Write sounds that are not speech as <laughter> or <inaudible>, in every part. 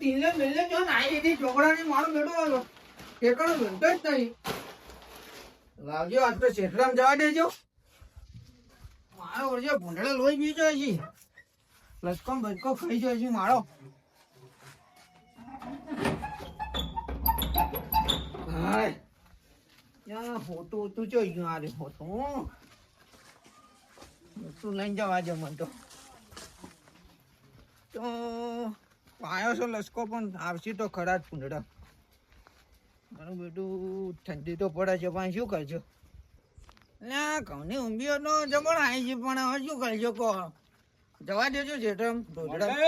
તીને લઈને જો જ નહીં. તો શેઠરામ લોહી પી જાય છે. લસકો બચકો ખાઈ જાય છે મારો. હાય. યા હોતું હોતું ચોઈ ગયું આરે તું લઈને જવા દે મને તો. તો પાયો છો લસકો પણ આવશે તો ખરા જ પૂંડડા મારું બેટું ઠંડી તો પડે છે પણ શું કરજો? ના ઘઉંની ઊંઘીઓ તો જબર આવી છે પણ હવે શું કરજો કહો? જવા દેજો જેઠમ ઢોઢડા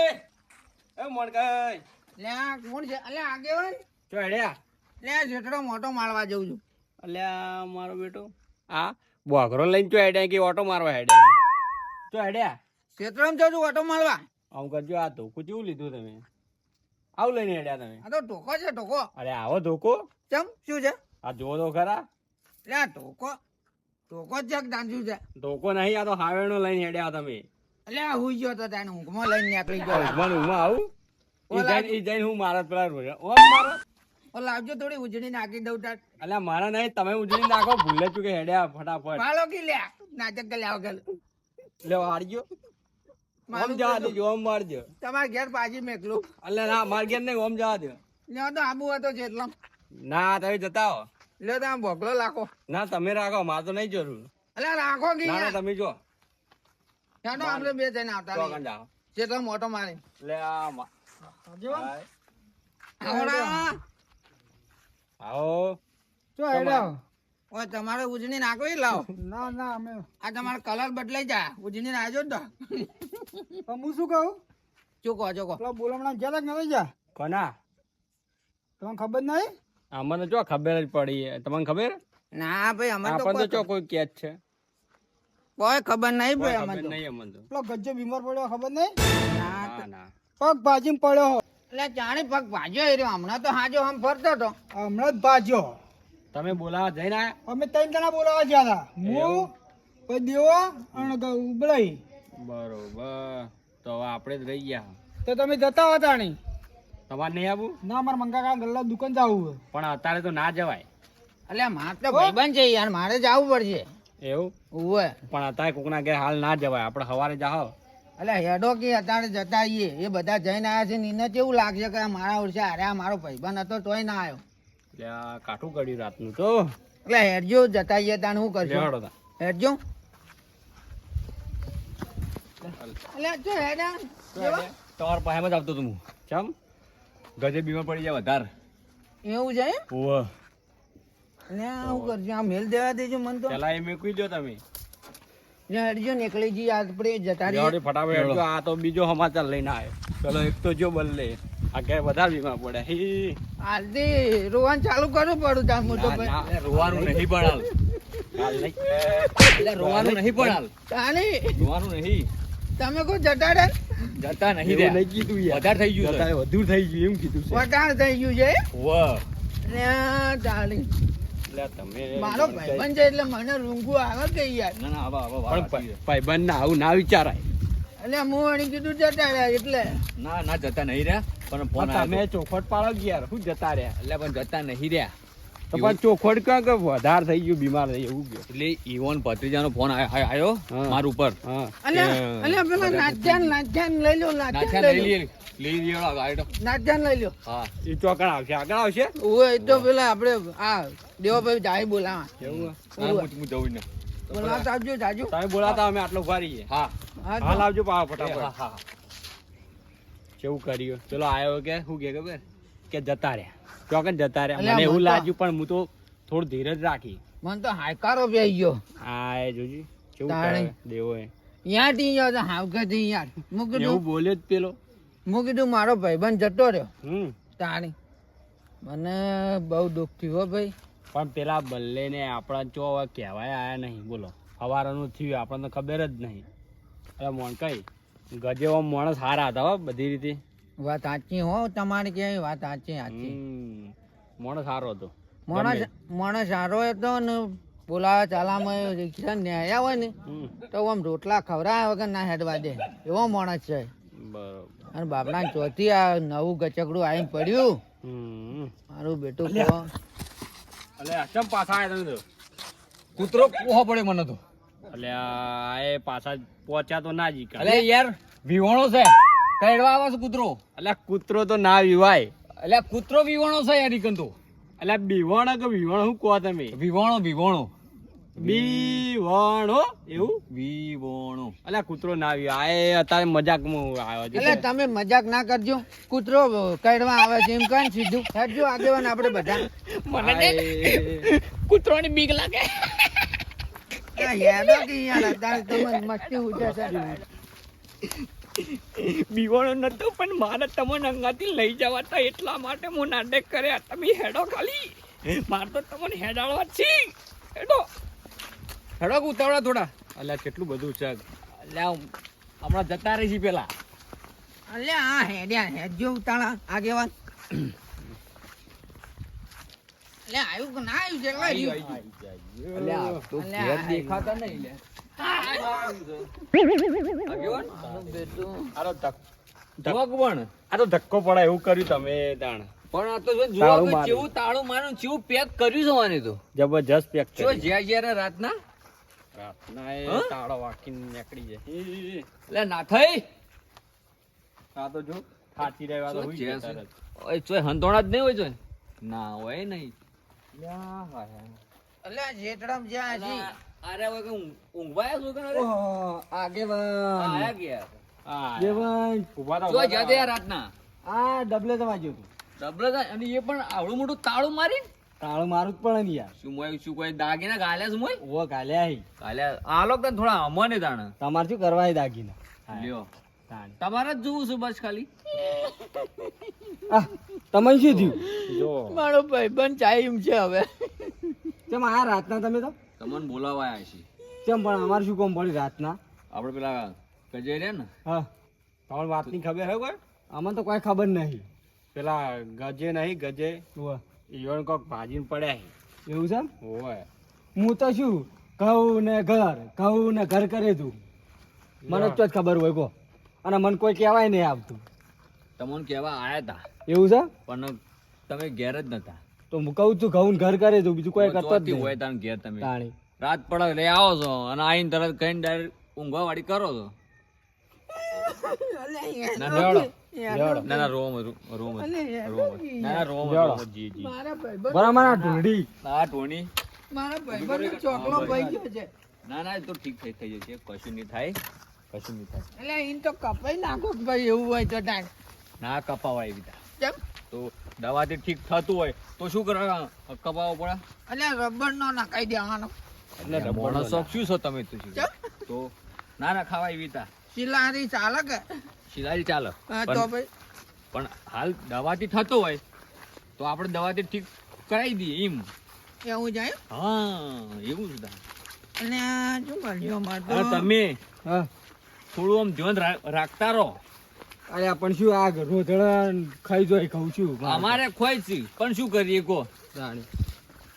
એ મણકાઈ લે કોણ છે? અલે આગે હોય? ચોડ્યા લે જેઠડો મોટો મારવા જઉં છું. અલ્યા મારો બેટો. આ બોગરો લઈને ચોડ્યા કે ઓટો મારવા હેડ્યા? ચોડ્યા શેતરામ જાઉં છું ઓટો મારવા. આમ કરજો આ ધોકું કેવું લીધું તમે? આવું લઈને હેડ્યા તમે? આ તો ટોકો છે ટોકો અરે આવો ધોકો. ચમ શું છે? આ જોવો તો ખરા. લે આ ટોકો ટોકો જ છે દાંજુ છે? ધોકો નહીં આ તો હાવેણો લઈને હેડ્યા તમે. એટલે આ હુઈ ગયો તો તાને ઊંઘમાં લઈને નીકળી ગયો. ઊંઘમાં ઊંઘમાં આવું? ઈ જઈને જઈને હું મારા પેલા રોયા. મારો. ઓ લાવજો થોડી ઉજળી નાખી દઉં તાર. અલ્યા મારા નહીં તમે ઉજળી નાખો ભૂલે ચૂકે હેડ્યા ફટાફટ. પાલો કી લે નાટક આવો ગલ લે હારજો ઓમ જવા દેજો ઓમ મારજો. તમારે ઘેર પાછી મેકલું. અલ્યા ના માર ઘેર નહીં ઓમ જવા દો. લ્યો તો આબુ હતો છે ના તમે જતા હો. લ્યો તો ભોગલો લાખો. ના તમે રાખો મારે તો નહીં જરૂર. એટલે રાખો કે ના ના તમે જો. ત્યાં તો આપણે બે જઈને આવતા જેટલો મોટો મારી. લે આ મા- આવડા. આવો? ઓય તમારે ઉજની નાખવી લાવો. ના ના અમે આ તમારો કલર બદલાઈ જાય ઉજની ને તો. હું શું કહું? ચોકો ચોકો. પેલા બોલમણા ગયા તા કે નથી જા. કોના? તમને ખબર નહીં અમને જો ખબર જ પડી. તમને ખબર? ના ભાઈ અમે તો આપણને તો કોઈ ચો કોઈ કેચ છે. કોઈ ખબર નહીં ભાઈ અમને નહીં અમને તો. પેલો ગજ્જો બીમાર પડ્યો ખબર નહીં ના ના ના. પગ ભાજીમાં પડ્યો એટલે જાણે પગ ભાજ્યો એ રહ્યો. હમણાં તો હાજો આમ ફરતો હતો. હમણાં જ ભાજ્યો. તમે બોલાવા જઈને આયા? અમે ત્રણ જણા બોલાવા ગયા હતા. હું પછી દેવો અને ગ- બરોબર. તો આપણે જ રહી ગયા. તો તમે જતા હતા નહીં. તમારે નહીં આવું? ના મારે મંગા કા ગલ્લા દુકાન જવું પણ અત્યારે તો ના જવાય. એટલે મારે તો ભાઈબંધ છે યાર. મારે જવું પડશે. એવું? હોય પણ અત્યારે કોકના ઘેર હાલ ના જવાય. આપણે સવારે જાઓ. એટલે હેડો કે અત્યારે જતા આવીએ એ બધા જઈને આવ્યા છે ને એને કેવું લાગશે કે આ મારા વર્ષે અરે આ મારો ભાઈબંધ હતો તોય ના આવ્યો. કાઠું કર્યું રાતનું તો. એટલે હેરજો જતા આવીએ તાણે શું કરશું? હેરજો એટલે જો હેડા. તમારા પાસે જ આવતો તું હું. ચમ? ગજે બીમાર પડી જાય વધારે. એવું છે ઓહ. ઓવ હું કરજો આ મેલ દેવા દેજો મન તો. પેલા એ મેકવી દો તમે. હેડજો નીકળી એકલી જી આપણે જતા રહીએ. ફટાફટ. આ તો બીજો સમાચાર લઈને આવ્યો. ચલો એક તો જો બદલે. આ વધારે બીમાર પડે. હી. આજથી રોવાનું ચાલુ કરવું પડું તાર હું ભાઈ. રોવાનું નહીં પણ હાલ હાલ નહીં. એટલે રોવાનું નહીં પણ હાલ રોવાનું નહીં. તમે કોઈ જતા જતા નહીં નહીં કીધું યાર. વધારે થઈ ગયું જતા વધુ થઈ ગયું એમ કીધું છે. થઈ ગયું છે? વાહ. ને મારો ભાઈબંધ છે એટલે મને રૂંગું આવે કે યાર? ના ના આવા આવા પણ ભાઈબંધ ના આવું ના વિચારાય. એટલે હું કીધું જતા રહ્યા એટલે. ના ના જતા નહીં રહ્યા. પણ ફોન તમે ચોખવટ પાડો યાર. શું જતા રહ્યા? એટલે પણ જતા નહીં રહ્યા. તો પણ ચોખવટ કહો કે વધારે થઈ ગયું બીમાર થઈ એવું ગયો. એટલે ઈવોન ભત્રીજાનો ફોન આવ્યો હા. ઉપર. હા. એટલે પેલા નાચ્યાન નાચ્યાન લઈ લો નાચ્યાન લઈ લઈ લે લઈ લેવડો ગાડી લઈ લો હા. એ ચોકડ આવશે. આગળ આવશે? ઓય એ તો પેલા આપણે આ દેવાભાઈ જાય બોલાવા. એવું? હું જવું ને. બોલાવતા આવજો જાજો તમે બોલાતા અમે આટલો ઊભા રહીએ. હા. હાલ. આવજો હા. ફટાફટ. હા કેવું કર્યું? ચલો આવ્યો કે? શું કે ખબર? કે જતા રહ્યા. ચોકન જતા રહ્યા? મને એવું લાગ્યું પણ હું તો થોડું ધીરજ રાખી. મને તો હાયકારો બેહી ગયો. હા એ જોજી. કેવું કરે? દેવો એ યારથી ગયો તો હાવકેથી યાર હું એવું બોલ્યો જ પેલો. હું કીધું મારો ભાઈબંધ જતો રહ્યો. હમ. તાણી. મને બહુ દુઃખ થયું હો ભાઈ. પણ પેલા બલ્લે ને આપણા ચો હવે કહેવાય આયા નહીં. બોલો. હવારનું થયું આપણને ખબર જ નહીં. અરે મોણ કઈ ગજેવા માણસ સારા હતા હો બધી રીતે. વાત સાચી હો તમારી કે વાત સાચી સાચી. માણસ સારો હતો. માણસ માણસ સારો હતો ને બોલાવા ચાલામાં રિક્ષા ને આવ્યા હોય ને તો આમ રોટલા ખવડાવ્યા વગર ના હેડવા દે. એવો માણસ છે. બરોબર. અને બાપના ચોથી આ નવું ગચકડું આવીને પડ્યું. હમ. મારું બેટું કહો. અલ્યા ચમ પાછા આવ્યા તમે તો? કૂતરો કોહો પડે મને તો. અલ્યા એ પાછા પહોંચ્યા તો ના જીકા અલે યાર વિવણો છે. કરડવા આવે છે કૂતરો? અલ્યા કૂતરો તો ના વિવાય. એટલે કૂતરો વિવણો છે યાર ઈકન તો અલ્યા બીવણ કે વિવણો શું કહો તમે. વિવણો વિવણો બીવણો એવું? વિવાણો અલ્યા કૂતરો ના વિવાય. આ એ અત્યારે મજાકમાં આવ્યો છે. એટલે તમે મજાક ના કરજો. કૂતરો કડવા આવે છે એમ કઈ સીધું. હેડજો આગેવાન આપણે બધા. કૂતરોની બીક લાગે. બીવાણો નતો પણ મારે તમને અંગાથી લઈ જવા હતા એટલા માટે હું નાટક કર્યા. તમે હેડો ખાલી. માર તો તમને હેડાળવા જ છે. હેડો. હેડો ઉતાવળા થોડા. અલ્યા કેટલું બધું છે. એટલે હમણાં જતા રહી છે પેલા. અલ્યા આ હેડ્યા હેડજો ઉતાળા આગેવાન. અલે આવ્યું કે ના આવ્યું છે? રહ્યું. એટલે આ તો ઘેર દેખાતા નહીં લે. આગેવાન મારું બેટું. આરો ધક જોવા પણ આ તો ધક્કો પડે એવું કર્યું તમે તાણ. પણ આ તો જો તાળું જોવા માર્યું. કેવું તાળું મારું કેવું પેક કર્યું છે આને તો. જબરજસ્ત પેક જો જ્યાં જ્યારે રાતના? રાતના એ તાળો વાકીને નીકળી જાય. એટલે ના થઈ. આ તો જો તો. ઓય ચોય હંતોણા જ નહીં હોય ચોય? ના હોય નહીં. અલે આ જ્યાં હજી? અરે હવે કે ઊંઘવાયા છો કે ના રે? આયા ગયા હા, જો જાતે રાતના. આ ડબલે તો વાગ્યો તું ડબલ અને એ પણ આવડું મોટું તાળું મારી તાળું મારું જ પણ યાર. શું મોય શું કોઈ દાગીના? ગાલ્યા શું મોય? ઓ ગાલ્યા હી ગાલ્યા આ લોકો તને થોડા અમને તાણે. તમારે શું કરવા એ દાગીના? લ્યો. તમારે જ જોવું સુભાષ બસ ખાલી. તમે તમને શું થયું? જો. મારો ભાઈબંધ ચાઈમ છે હવે. કેમ આ રાતના તમે તો? તમને બોલાવાયા છે. કેમ પણ અમારે શું કોમ પડ્યું રાતના? આપણે પેલા કજે રે ને? હા. તમને વાતની ખબર હે કોઈ? અમને તો કોઈ ખબર નહીં. પેલા ગજે નહીં ગજે. ઈવન કોક ભાજીને પડ્યા એવું છે હોય હું તો શું ઘઉં ને ઘર ઘઉં ને ઘર કરે તું. મને જ તો જ ખબર હોય કો અને મને કોઈ કહેવાય નહીં આવતું. તમને કહેવા આયા હતા એવું છે? પણ તમે ઘેર જ નતા. તો હું કહું છું ઘઉં ઘર કરે છું બીજું કોઈ કરતો જ હોય તાણ ઘેર તમે. તાણી. રાત પડે એટલે આવો છો અને આઈને તરત કહીને ડાયરેક્ટ ઊંઘવા વાળી કરો છો. ના લેવડો ના ના રોમ રોમ રોમ રોમ ના ના રોમ રોમ જી જી મારા ભાઈબંધ બરાબર આ ઢૂંઢી. આ ટોની મારા ભાઈબંધ ચોકલો ભાઈ ગયો છે. ના ના તો ઠીક થઈ થઈ જશે કશું નહીં થાય. કશું નહીં થાય એટલે એને તો કપાઈ નાખો ભાઈ એવું હોય તો ટાઈમ ના કપાવાય બીજા કેમ? તો દવાથી ઠીક થતું હોય તો શું કરવા કપાવો પડે. એટલે રબર નો નાખાઈ દેવાનો. એટલે માણસ શોખ શું છો તમે તો શું? તો ના ના ખાવાય એવી શિલારી ચાલે કે? સિલાઈ ચાલે. હા, તો ભાઈ. પણ હાલ દવાથી થતો હોય તો આપણે દવાથી ઠીક કરાવી દઈએ એમ. એવું જાય હા એવું જ. અને આ શું કર્યું અમારે તમે? હા. થોડું આમ ધ્યાન રાખતા રહો. અરે પણ શું આ રોધડા ખાઈ જોઈ ખાઉં છું? અમારે ખોય છે. પણ શું કરીએ કો.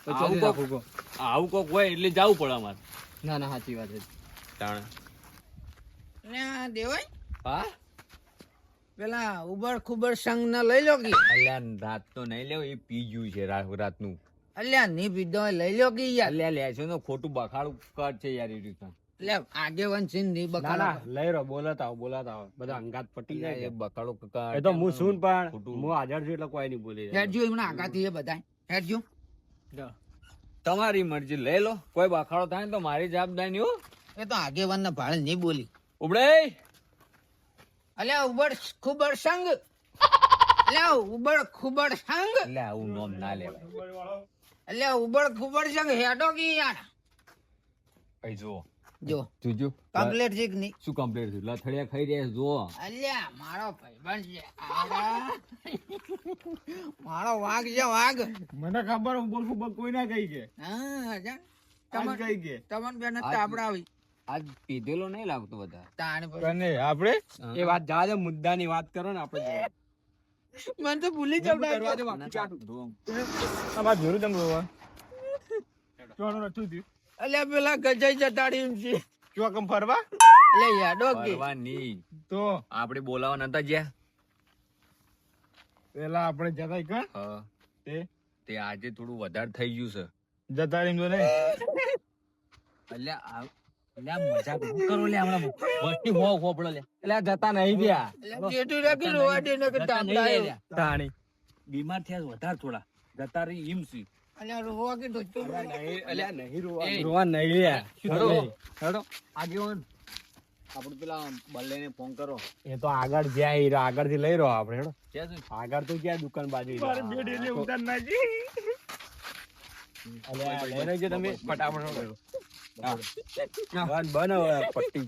આવું કોક- આવું કોક હોય એટલે જવું પડે અમારે. ના ના સાચી વાત છે. તાણે. દેવાય હા? પેલા ઉબર ખુબર સંગ ના લઈ લો કે અલ્યા રાત તો નહીં લેવો એ પી ગયું છે રાતનું અલ્યા નહીં પીધો લઈ લો કે યાર. અલ્યા લે છે ને ખોટું બખાડું કર છે યાર એ રીતના. એટલે આગેવાન ના બકાલા લઈ રહ્યો બોલાતા આવો બોલાતા આવો. બધા અંગાત પટી જાય એ બખાડો કકા એ તો હું સુન પણ હું હાજર છું એટલે કોઈ નહીં બોલી રહ્યો. હેડજો એમના આગાથી એ બધા હેડજો. તમારી મરજી લઈ લો. કોઈ બખાડો થાય તો મારી જવાબદારી હો. એ તો આગેવાન ના ભાડે નહીં બોલી. ઉબડે અલ્યા ઉબડ ખુબડ સંગ. અલ્યા ઉબડ ખુબડ સંગ. એટલે આવું નોમ ના લેવાય. અલ્યા ઉબડ ખુબડ સંગ. હેડો કે યાર. અહીં જુઓ. જો. જોજો કમ્પ્લીટ છે કે નહીં? શું કમ્પ્લીટ છે? લથડિયા ખાઈ રહ્યા જો અલ્યા મારો ભાઈબંધ છે. મારો વાઘ છે વાઘ. મને ખબર બોલ ખૂબ કોઈ ના કહી કે? હા જા. કહી કે? તમન બેન આજ- આવી. આજ પીધેલો નહીં લાગતો બધા. તાણે આપડે? આપણે એ વાત જવા દે મુદ્દાની વાત કરો ને આપણે મને તો ભૂલી કરવા તમારે જોયું ના, ચાટું. જુઓ. જોરું તમે રોવા ચોનું નતું થયું અલ્યા પેલા ગજાઈ જતાડી એમ છે. ચોકમ ફરવા? એટલે યાડો કે ફરવાની. તો? આપણે બોલાવા નતા જ્યા પેલા આપણે જતા કા હા. તે? તે આજે થોડું વધારે થઈ ગયું છે. જતા રહીને તો ને અલ્યા આ અલ્યા મજાક કરો લે હમણાં વસ્તી હો હોપડો લે. એટલે જતા નહીં ગયા એટલે રાખી રોવા દે ને કે લે. તાણી. બીમાર થયા વધારે થોડા. જતા રહી ઈમ સી અલ્યા રોવા કે ધોતું? અલ્યા નહીં રોવા. રોવા નહીં લે. હેડો નહીં. હેડો. આગેવાન આપણે પેલા બલ્લેને ફોન કરો. એ તો આગળ જ્યાં હીરો આગળથી લઈ રહ્યો આપણે હેડો. આગળ તો ક્યાં દુકાન બાજુ મારી બેડી એટલે ઉતાર નાખી લઈ રહેજો તમે? ફટાફટ. બન બન હવે પટ્ટી.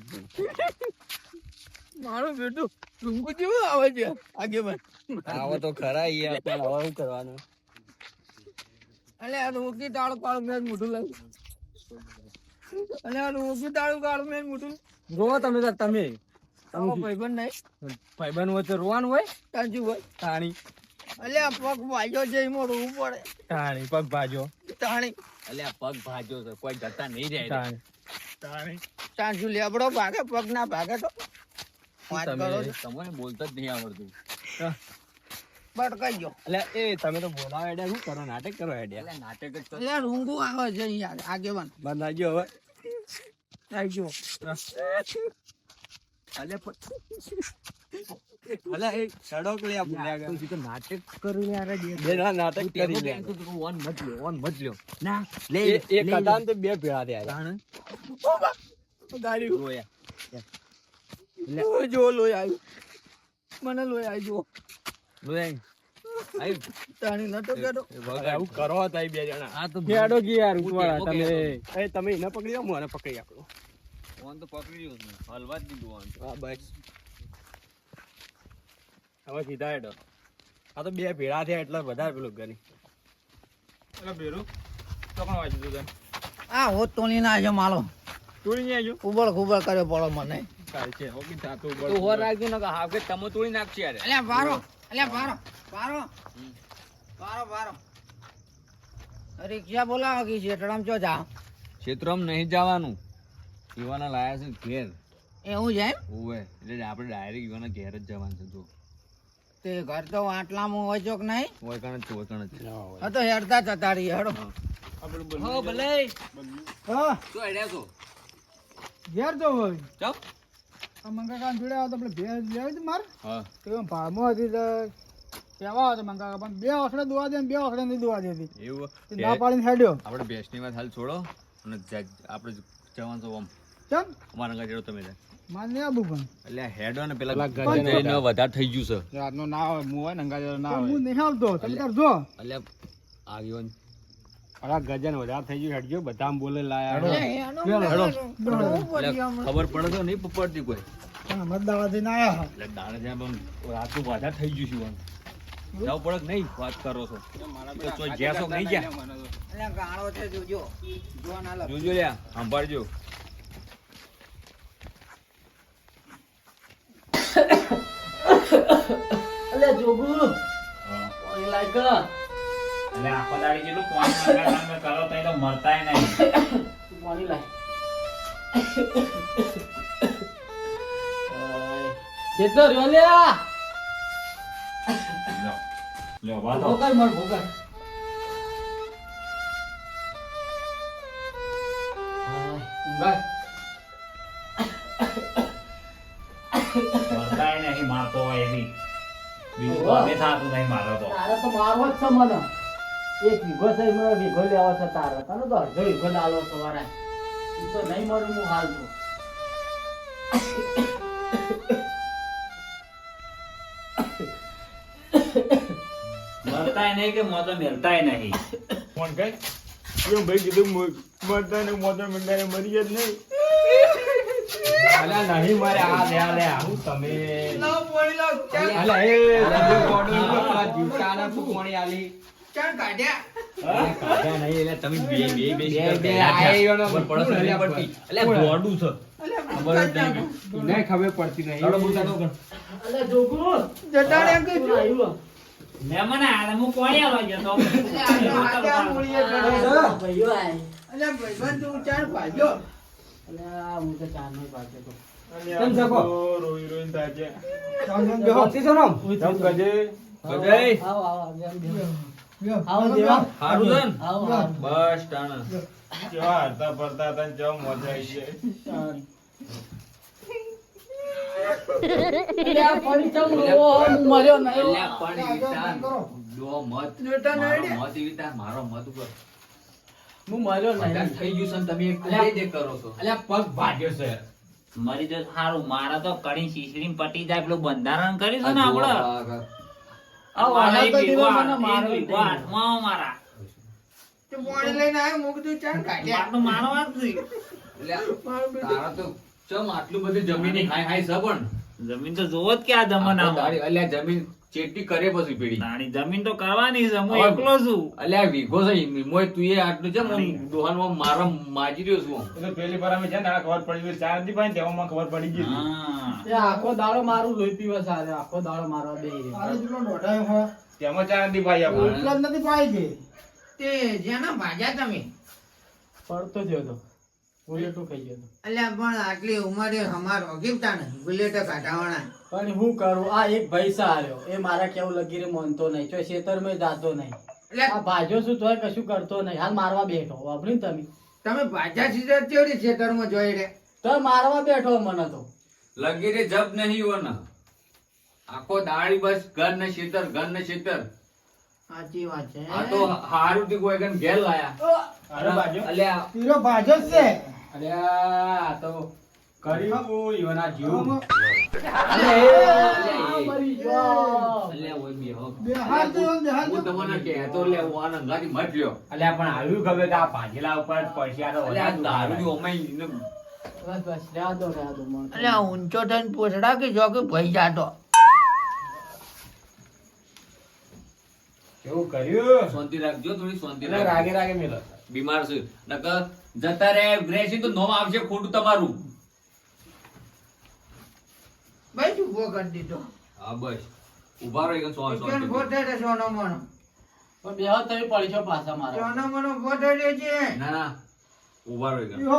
મારું બેટું ટૂંકું જેવું આવે છે? આગેવાન આવો તો ખરા યાર પણ હવે શું કરવાનું? અલે આ રોકી તાળું કાળું મેં મોઢું લાગ્યું અને આ રોકી તાળું કાળું મેં મોઢું રો તમે તમે. તમે ભાઈબંધ નહીં. ભાઈબંધ હોય તો રોવાનું હોય? તાજુ હોય. તાણી. અલે આ પગ ભાજો છે એમાં રોવું પડે. તાણી પગ ભાજો. તાણી. અલ્યા પગ ભાજો છે કોઈ જતા નહીં જાય તાણી. તાણી. તાજુ લેબડો ભાગે પગ ના ભાગે તો. વાત કરો તમને બોલતા જ નહીં આવડતું. બટકાઈ ગયો. એટલે એ તમે તો બોલાવો હેડ્યા શું કરો નાટક કરો હેડ્યા એટલે નાટક જ કર અલે રૂંગું આવે છે યાર આગેવાન. બંધ આવી ગયો હવે. તાજુ અલે અલે એ સડક લે આ ભૂલ્યા તું તો નાટક કરી યાર બે જણા નાટક કરી લે ઓન મત લ્યો ઓન મત લ્યો. ના. લે એ તો બે ભેળા થયા ગાડી રોયા જો લોહી આવ્યું મને લોહી આવી જો બે જણા જાઓ જ. <laughs> હવે સીધા હેડો. આ તો બે ભેળા થયા એટલે વધારે પેલું ગરી એટલે ભેરું તો પણ વાંચી દીધું આ હોત તો ની ના માલો. તોડી નહીં ઉબળ ખુબળ કરે પડો મને. છે તું ને હાવ કે તમે તોડી નાખશે યાર. અલ્યા પારો અલ્યા પારો પારો પારો પારો રિક્ષા બોલાવો કે શેતરામ ચો જા શેતરામ નહીં જવાનું. યુવાના લાયા છે ઘેર. એવું છે ઓવે એટલે આપણે ડાયરેક્ટ યુવાના ઘેર જ જવાનું છે જો. તે ઘર તો આટલામાં હોય ચોક કે નહીં? હોય કણ જ હોય કણ જ હા તો હેડતા જતા રહીએ હેડો. હો. ભલે. હો. તો હેડ્યા છો? ઘેર તો હોય. ચાલ આ મંગા કાન જોડે આવો તો આપણે ભેંસ લેવી માર. હા. તો એમ હતી તો કહેવા હતો મંગા પણ બે દોવા દે બે ઓખડે નહીં દોવા દેતી. એવું ના પાડીને હેડ્યો. આપણે ભેંસની વાત હાલ છોડો અને આપણે જવાનું છે આમ ચમ અમારા અંગા જેડો તમે માર નહીં એટલે હેડો ને પેલા ગજાને વધારે થઈ ગયું છે. રાતનો ના હોય મું હોય ને અંગા જેવો ના હું નહીં આવતો. તમે તાર જો. એટલે આવ્યો અરે ગજન વધારે થઈ ગયું હેડજો બધા બોલે લાયા. ખબર પડે તો નહીં પડતી કોઈ. અમદાવાદ ના આયા. એટલે દાડે ત્યાં આમ વધારે થઈ ગયું છું જાવ પડક નહીં વાત કરો છો. તો જ્યાં નહીં ગયા? એટલે ગાળો છે જોજો. જો ના લગ જોજો લ્યા સંભાળજો અલે જોગુ ઓય લાઈક એટલે આખો દાડી જેટલું પાણી માંગા મંગા કરો તો એ તો મરતાય નહીં. પાણી લાય. કેટલો રહ્યો લ્યા લ્યો લ્યો વાતો ભોગર મર ભોગર. મરતાય નહીં મારતો હોય એવી. બીજું થાતું નહીં મારો તો તારે તો મારવો જ છે મને. એક વીઘો છે મને વીઘો લેવો છે તારો. તને તો અડધો વીઘો ડાલો સવારે. તું તો નહીં મળું હું હાલ છું મરતાય નહીં કે મોતો મેલતાય નહીં? કોણ કઈ એવું ભાઈ કીધું મરતા ને મોતો મેલતા ને મરી જ નહીં. અલા નહીં મારે આ લે આ લે હું તમે. લાવ પાણી લાવ. ચાલ. એ બીજો કોડો ઉપર પેલા જીવતાના તું કોણી આલી. ચાલ કાઢ્યા. કાઢ્યા નહીં એટલે તમે બે બે બે બે શિકાર બે કર્યા. આ છે. એવાનો ખબર પડે છે નહીં પડતી. એટલે કોણ? છે. અલે ખબર જ નહીં. નહીં ખબર પડતી નહીં. ચાલો બોલતા તો કર. અલે જોગુ. જતા કે જો અલે મહેમાન આયા હું કોણી આવવા ગયો તો? આ હાથે મૂળીએ કરે ભાઈઓ આય. અલે ભાઈબંધ તું ચાલ ભાજો અલે હું તો ચાર નહીં ભાજો તો. કેમ શકો? રોઈ રોઈને તાજે જમ ગજે. આવો દેવા. હારું છે ને? આવો આવો. બસ ટાણા. કેવા હરતા ફરતા હતા ને કેવા મજા આવી છે મારો મત ઉપર. હું મર્યો નહીં. થઈ ગયું છે તમે એક કરો છો. અલ્યા પગ ભાગ્યો છે. મરી તો સારું મારા તો કડી શીશડી પટી જાય પેલું બંધારણ કરીશું ને આપડે મારા તારા તો ચમ આટલું બધું જમીન હાય હાય છે પણ. જમીન તો જોવો જ કે આ જમાના અલ્યા જમીન ચેટી કરે પછી પેઢી. નાની જમીન તો કરવાની છે હું એકલો છું. અલ્યા વીઘો છે મોય તું એ આટલું છે હું દોહાનમાં મારા માજી રહ્યો છું. એટલે પેલી વાર અમે છે ને ખબર પડી ગઈ ચાર દી પાછી તેવામાં ખબર પડી ગઈ હા. એ આખો દાડો મારું લોહી પીવા સારે આખો દાડો મારવા બે. તેમાં ચાર દી ભાઈ આપણે. તે જેના ભાજ્યા તમે. પડતો થયો તો. બુલેટો ખાઈ ગયો તો. પણ આટલી ઉંમરે અમારો ગીફતા ને બુલેટ કાઢાવાના. પણ હું કરું? આ એક પૈસા હાર્યો એ મારા કેવું લગીરે માનતો નહીં. જો ખેતરમાં જાતો નહીં. એટલે આ ભાજો શું તોય કશું કરતો નહીં. હાલ મારવા બેઠો. વાપરી તમે? તમે ભાજ્યા સીધા કેવડી ખેતરમાં જોઈ રે તો મારવા બેઠો મને તો. લગીરે જબ નહીં હો આખો દાડી બસ ઘર ને શેતર ઘર ને શેતર. સાચી વાત છે. આ તો હારું થી કોઈ ઘેર લાયા. અરે બાજુ. અલ્યા. પીરો ભાજો છે. અલ્યા આ તો કર્યું ઈવના જીવ. મરી ગયો. અલ્યા ઓય બેહો. હું. તમને કહેતો લે હું આને અંગાથી મત લ્યો. અલ્યા પણ આવ્યું ખબર કે આ ભાજેલા ઉપર પૈસા તો અલ્યા આ દારૂ બસ બસ. અલ્યા ઊંચો થઈને પોસડા કે જો કે ભાઈ જાતો? કેવું કર્યું? શાંતિ રાખજો થોડી શાંતિ રાગે રાગે મેલો. બીમાર છું. નકર જતા રે ગ્રેસી તો નોમ આવશે ખોટું તમારું. ભાઈ શું ઊભો કરી દીધો. હા બસ. ઊભા રહી ગયો સો- કેમ શાંતિ સોનો મનો પણ બેહો તમે પડી છો પાછા મારા. સોનો મનો ફોટે છે. ના ના. ઊભા રહી ગયો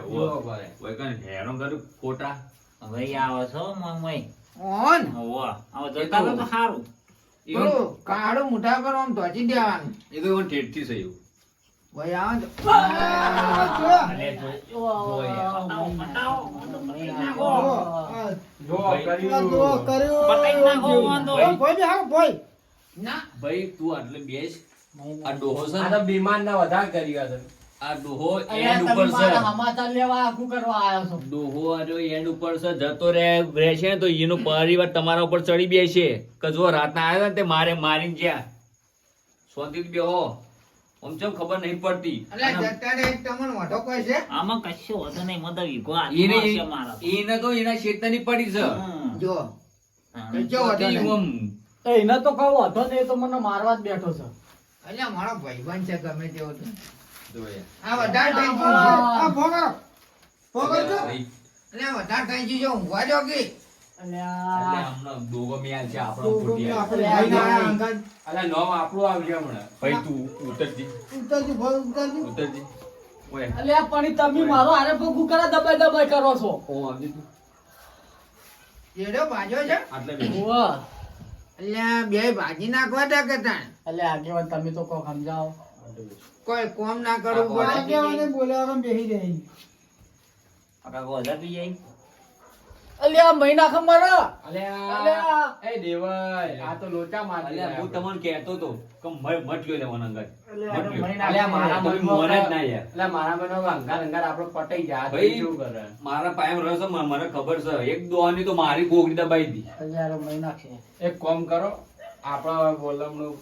ઊભો. ઊભો કરે. ઓય કન હેરાન કર્યું ખોટા. હવે આવો છો મમ્મી ઓન. હોવા. આવો જતા તો સારું. કાળું મુઠા પર આમ ધોચી દેવાનું. એ તો ઈવન ઠેઠથી થયું. ભાઈ આવે <laughs> તો ભાઈ આટલે બેસ. આ ડોહો છે આ ને, તો બીમાર ના વધારે કરી છે આ ડોહો એન્ડ ઉપર છે. સમાચાર લેવા આખું કરવા આવ્યો છો. ડોહો આર્યો એન્ડ ઉપર છે. જતો રહે રહેશે તો એનો પરિવાર તમારા ઉપર ચડી બેસે. કે જો રાતના આવ્યો ને તે મારે મારીને જ્યાં શાંતિથી બેહો. આમ ચમ ખબર નહીં પડતી. અલ્યા જતા રે તમને મોટો કોઈ છે? આમાં કશું હોતું નહીં મતલબ વીઘો એને છે મારા તો. એને તો એના શેતની પડી છે. જો. કશો શાંતિ નહીં. તો એને તો કહો હતો ને એ તો મને મારવા જ બેઠો છે. અલ્યા મારો ભાઈબંધ છે ગમે તેવો તો. જોઈએ. આ વધારે થઈ ગયું આ ભાઈ, અલ્યા વધારે થઈ ગયું છે. ઊંઘવા જો કે. અલ્યા એટલે મિયાલ છે આપણો ફૂટી આવ્યો. અલ્યા, અલ્યા, અલ્યા નોમ આપણું આવશે હમણાં. ભાઈ તું ઉતરજી. ઉતરજી ઓય. અલ્યા પણ ઈ તમે મારો આરે પગું કરા દબાઈ દબાઈ કરો છો. ઓ આવજે તું. જેડો ભાજો છે? આટલે બેસ. ઓવા અલ્યા બે ભાજી નાખવા તા કે તમે તો કહો સમજાવો. કોઈ કોમ ના કરવું આ પડે. આ કાકો હજાર પી જાય. અલ્યા મહિના ખમર અલ્યા અલ્યા. એ દેવાય. આ તો લોચા માર અલ્યા હું તમને કહેતો તો કે મય લ્યો લેવાનો અંગત અલ્યા, મારા તમે મનમાં જ ના યાર. અલ્યા મારા મનમાં અંગાર અંગાર આપણો પટાઈ જાય. ભાઈ, કેવું કરે? મારા પાયમ રહ્યો છે, મને ખબર છે. એક દોની તો મારી ગોગડી દબાઈ દી. અલ્યા મહિના છે એક કોમ કરો. આપણા બોલમનું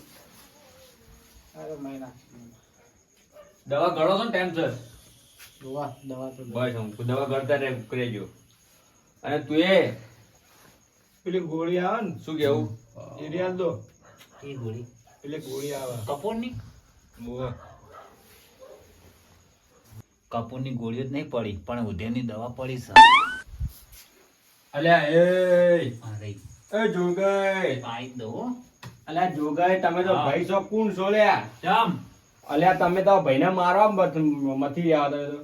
અરે મહિના દવા ગળો છો ને ટાઈમ સર? દવા દવા તો બસ હું દવા ગળતા રહે રહેજો અને તું એ? પેલી ગોળી આવે ને શું કેવું? એ રિયાલ દો. એ ગોળી. પેલી ગોળી આવે. કપૂરની? કપૂરની ગોળીઓ જ નહીં પડી પણ ઉધેરની દવા પડી સર. અલ્યા એ અરે. એ જોગાઈ. પાઈ દો. અલ્યા જોગાઈ તમે તો. ભાઈ છો કોણ છો લ્યા. ચમ. અલ્યા તમે તો ભાઈને મારવા મથી આવ્યા હતા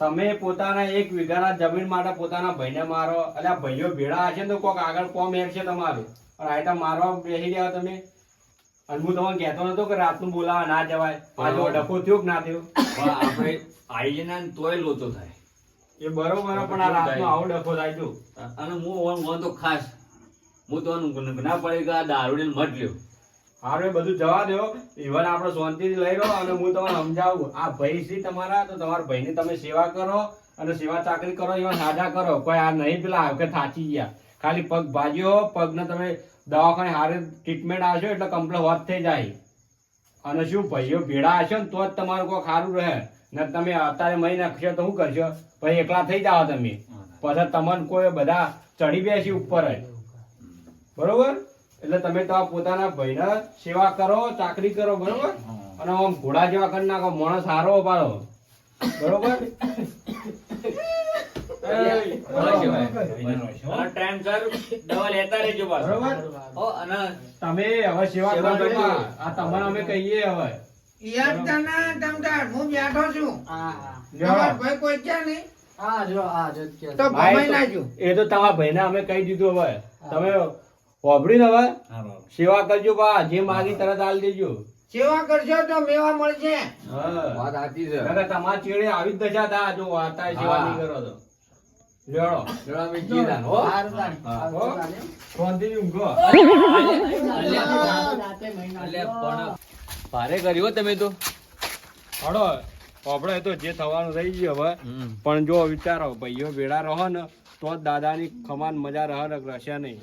તમે પોતાના એક વીઘાના જમીન માટે પોતાના ભાઈને મારો. અલ્યા ભાઈઓ ભેળા હશે ને તો કોક આગળ કોમ છે તમારું. પણ આઈટા મારવા બેસી ગયા તમે. અને હું તમને કહેતો નતો કે રાતનું બોલાવા ના જવાય. પાછો ડખો થયો કે ના થયો? પણ આપણે આવી જઈને તોય લોચો થાય. એ બરોબર પણ આ રાતનો આવો ડખો થાય જો. અને હું ઓન તો ખાસ. હું તો ના પડે કે આ દારૂ ને મત લ્યો. આપણે બધું જવા દો. ઇવન આપણે શાંતિથી લઈ લો અને હું તમને સમજાવું. આ ભાઈ છે તમારા તો તમારા ભાઈની તમે સેવા કરો અને સેવા ચાકરી કરો ઇવન સાજા કરો. કોઈ આ નહીં પેલા વખત થાચી ગયા. ખાલી પગ ભાજ્યો પગને તમે દવાખાને હારે ટ્રીટમેન્ટ આવશો એટલે કમ્પ્લેટ હોત થઈ જાય. અને શું ભાઈઓ ભેડા હશો ને તો જ તમારું કોઈ સારું રહે. ને તમે અત્યારે મહી નાખશો તો શું કરશો? પછી એકલા થઈ જાઓ તમે. પછી તમને કોઈ બધા ચડી બેસી ઉપર જ. બરોબર? એટલે તમે તો આ પોતાના ભાઈને સેવા કરો ચાકરી કરો બરોબર? અને આમ ઘોડા જેવા કરી નાખો માણસ સારો પાડો. બરોબર? અને ટાઈમસર દવા લેતા રહેજો પાછો. બરોબર? હો, અને તમે હવે સેવા સેવા કરજો કરજો. આ તમારે અમે કહીએ હવે. યાર તને તમતાર હું બેઠો છું. જો. ભાઈ કોઈ છે નહીં? હા જો હા જો તો ભાઈ ભમાઈ તો- એ તો તમારા ભાઈને અમે કહી દીધું હવે. તમે વાપરી ને હવે સેવા કરજો બા જે માગી તરત આલ દેજો. સેવા કરજો તો મેવા મળશે. વાત સાચી છે. અરે તમાર ચેડે આવી જ દશા થા જો વાર્તા સેવા નહીં કરો તો. હો. હો? ઊંઘો. ભારે કર્યો તમે તો. હડો આપણે તો જે થવાનું થઈ ગયું હવે. પણ જો વિચારો ભાઈઓ ભેળા રહો ને. તો દાદાની ખમાન મજા રહે રહેશે નહીં.